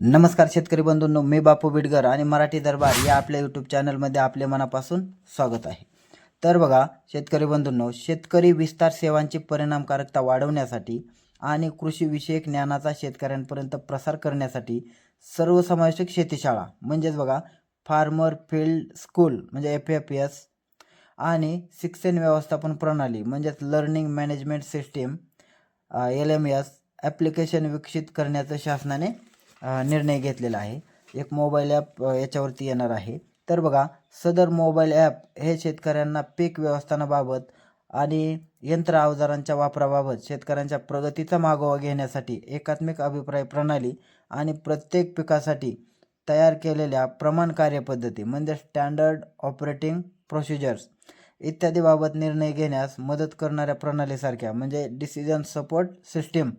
नमस्कार शेतकरी बंधूंनो मी बापू बिडगर आणि मराठी दरबार या आपल्या यूट्यूब चॅनलमध्ये आपले मनापासून स्वागत आहे. तर बघा शेतकरी बंधूंनो शेतकरी विस्तार सेवांची परिणामकारकता वाढवण्यासाठी आणि कृषीविषयक ज्ञानाचा शेतकऱ्यांपर्यंत प्रसार करण्यासाठी सर्वसमावेशक शेतीशाळा म्हणजेच बघा फार्मर फील्ड स्कूल म्हणजे एफ एफ एस आणि शिक्षण व्यवस्थापन प्रणाली म्हणजेच learning management system L M S application विकसित करण्याचं शासनाने निर्णय घेतलेला आहे. एक मोबाईल ॲप याच्यावरती येणार आहे. तर बघा सदर मोबाईल ॲप हे शेतकऱ्यांना पीक व्यवस्थानाबाबत आणि यंत्र अवजारांच्या वापराबाबत शेतकऱ्यांच्या प्रगतीचा मागोवा घेण्यासाठी एकात्मिक अभिप्राय प्रणाली आणि प्रत्येक पिकासाठी तयार केलेल्या प्रमाण कार्यपद्धती म्हणजे स्टँडर्ड ऑपरेटिंग प्रोसिजर्स इत्यादीबाबत निर्णय घेण्यास मदत करणाऱ्या प्रणालीसारख्या म्हणजे डिसिजन सपोर्ट सिस्टीम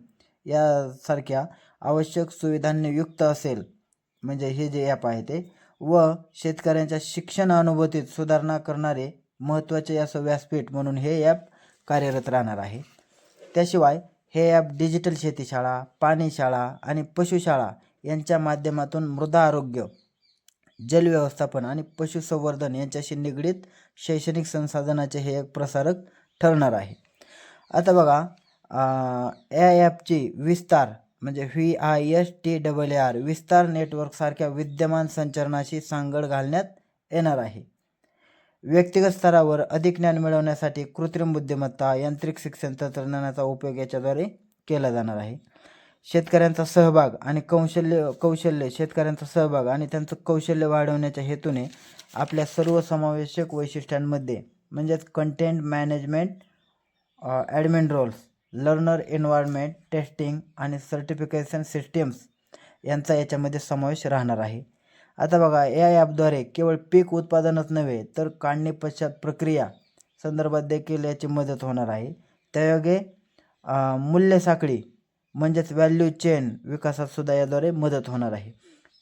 यासारख्या आवश्यक सुविधांनी युक्त असेल. म्हणजे हे जे ॲप आहे ते. व शेतकऱ्यांच्या शिक्षण अनुभूतीत सुधारणा करणारे महत्त्वाचे असं व्यासपीठ म्हणून हे ॲप कार्यरत राहणार आहे. त्याशिवाय हे ॲप डिजिटल शेतीशाळा पाणीशाळा आणि पशुशाळा यांच्या माध्यमातून मृदा आरोग्य जलव्यवस्थापन आणि पशुसंवर्धन यांच्याशी निगडीत शैक्षणिक संसाधनाचे हे एक प्रसारक ठरणार आहे. आता बघा या ॲपची विस्तार म्हणजे V I S T double A R विस्तार नेटवर्कसारख्या विद्यमान संचरणाशी सांगड घालण्यात येणार आहे. व्यक्तिगत स्तरावर अधिक ज्ञान मिळवण्यासाठी कृत्रिम बुद्धिमत्ता यांत्रिक शिक्षण तंत्रज्ञानाचा उपयोग याच्याद्वारे केला जाणार आहे. शेतकऱ्यांचा सहभाग आणि कौशल्य कौशल्य शेतकऱ्यांचा सहभाग आणि त्यांचं कौशल्य वाढवण्याच्या हेतूने आपल्या सर्व समावेशक वैशिष्ट्यांमध्ये म्हणजेच content management admin roles learner environment testing आणि सर्टिफिकेशन सिस्टीम्स यांचा याच्यामध्ये समावेश राहणार आहे. आता बघा या ॲपद्वारे केवळ पीक उत्पादनच नव्हे तर काढणी पश्चात प्रक्रिया संदर्भात देखील याची मदत होणार आहे. त्यायोगे मूल्य साखळी म्हणजेच व्हॅल्यू चेन विकासातसुद्धा याद्वारे मदत होणार आहे.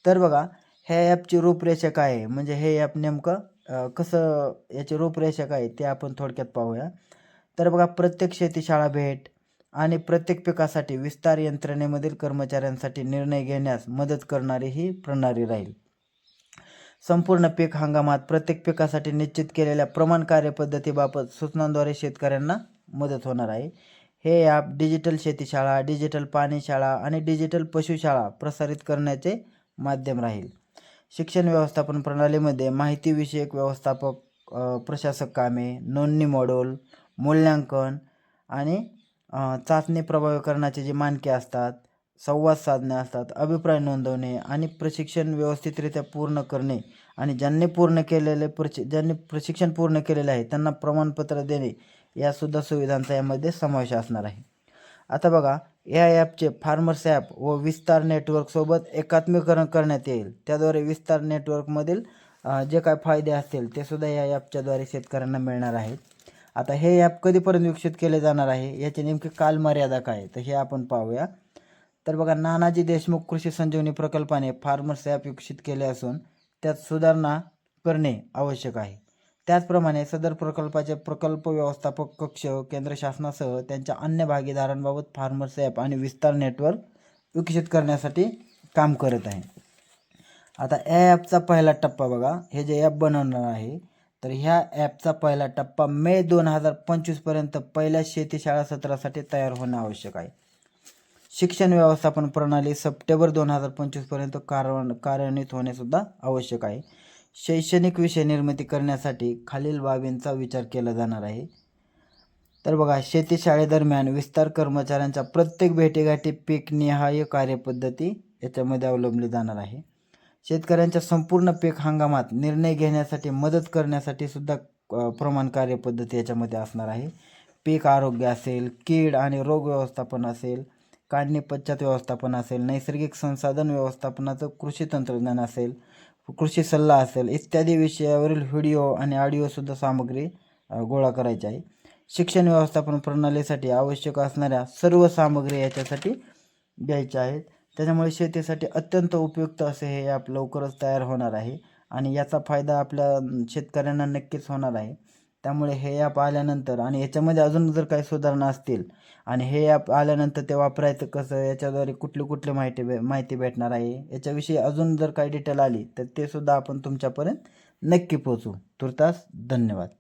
तर बघा ह्या ॲपची रूपरेषा काय आहे? म्हणजे हे ॲप नेमकं कसं याची रूपरेषा काय आहे ते आपण थोडक्यात पाहूया. तर बघा प्रत्येक शेतीशाळा भेट आणि प्रत्येक पिकासाठी विस्तार यंत्रणेमधील कर्मचाऱ्यांसाठी निर्णय घेण्यास मदत करणारी ही प्रणाली राहील. संपूर्ण पीक हंगामात प्रत्येक पिकासाठी निश्चित केलेल्या प्रमाण कार्यपद्धतीबाबत सूचनांद्वारे शेतकऱ्यांना मदत होणार आहे. हे ॲप डिजिटल शेतीशाळा डिजिटल पाणीशाळा आणि डिजिटल पशुशाळा प्रसारित करण्याचे माध्यम राहील. शिक्षण व्यवस्थापन प्रणालीमध्ये माहितीविषयक व्यवस्थापक प्रशासक कामे नोंदणी मॉड्यूल मूल्यांकन आणि चाचणी चाचणी प्रभावीकरणाचे जे मानके असतात संवाद साधणे असतात अभिप्राय नोंदवणे आणि प्रशिक्षण व्यवस्थितरित्या पूर्ण करणे आणि ज्यांनी पूर्ण केलेले प्रशि ज्यांनी प्रशिक्षण पूर्ण केलेले आहे त्यांना प्रमाणपत्र देणे यासुद्धा सुविधांचा यामध्ये समावेश असणार आहे. आता बघा या ॲपचे फार्मर्स ॲप व विस्तार नेटवर्कसोबत एकात्मीकरण करण्यात येईल. त्याद्वारे विस्तार नेटवर्कमधील जे काय फायदे असतील ते सुद्धा या ॲपच्याद्वारे शेतकऱ्यांना मिळणार आहेत. आता हे ॲप कधीपर्यंत विकसित केले जाणार आहे? याची नेमकी कालमर्यादा काय तर हे आपण पाहूया. तर बघा नानाजी देशमुख कृषी संजीवनी प्रकल्पाने फार्मर्स ॲप विकसित केले असून त्यात सुधारणा करणे आवश्यक आहे. त्याचप्रमाणे सदर प्रकल्पाचे प्रकल्प व्यवस्थापक कक्ष केंद्र शासनासह त्यांच्या अन्य भागीदारांबाबत फार्मर्स ॲप आणि विस्तार नेटवर्क विकसित करण्यासाठी काम करत आहे. आता या ॲपचा पहिला टप्पा बघा. हे जे ॲप बनवणार आहे तर ह्या ॲपचा पहिला टप्पा मे दोन हजार पंचवीसपर्यंत पहिल्या शेतीशाळा सत्रासाठी तयार होणं आवश्यक आहे. शिक्षण व्यवस्थापन प्रणाली सप्टेंबर दोन हजार पंचवीसपर्यंत कार्य कार्यान्वित होणेसुद्धा आवश्यक आहे. शैक्षणिक विषय निर्मिती करण्यासाठी खालील बाबींचा विचार केला जाणार आहे. तर बघा शेतीशाळेदरम्यान विस्तार कर्मचाऱ्यांच्या प्रत्येक भेटीगाठी पीक निहाय कार्यपद्धती याच्यामध्ये अवलंबली जाणार आहे. शेतकऱ्यांच्या संपूर्ण पीक हंगामात निर्णय घेण्यासाठी मदत करण्यासाठी सुद्धा प्रमाण कार्यपद्धती याच्यामध्ये असणार आहे. पीक आरोग्य असेल कीड आणि रोग व्यवस्थापन असेल काढणी पश्चात व्यवस्थापन असेल नैसर्गिक संसाधन व्यवस्थापनाचं कृषी तंत्रज्ञान असेल कृषी सल्ला असेल इत्यादी विषयावरील व्हिडिओ आणि ऑडिओसुद्धा सामग्री गोळा करायची आहे. शिक्षण व्यवस्थापन प्रणालीसाठी आवश्यक असणाऱ्या सर्व सामग्री याच्यासाठी घ्यायच्या आहेत. त्याच्यामुळे शेतीसाठी अत्यंत उपयुक्त असे हे ॲप लवकरच तयार होणार आहे आणि याचा फायदा आपल्या शेतकऱ्यांना नक्कीच होणार आहे. त्यामुळे हे ॲप आल्यानंतर आणि याच्यामध्ये अजून जर काही सुधारणा असतील आणि हे ॲप आल्यानंतर ते वापरायचं कसं याच्याद्वारे कुठली कुठली माहिती भे माहिती भेटणार आहे याच्याविषयी अजून जर काही डिटेल आली तर ते सुद्धा आपण तुमच्यापर्यंत नक्की पोचवू तुर्तास धन्यवाद.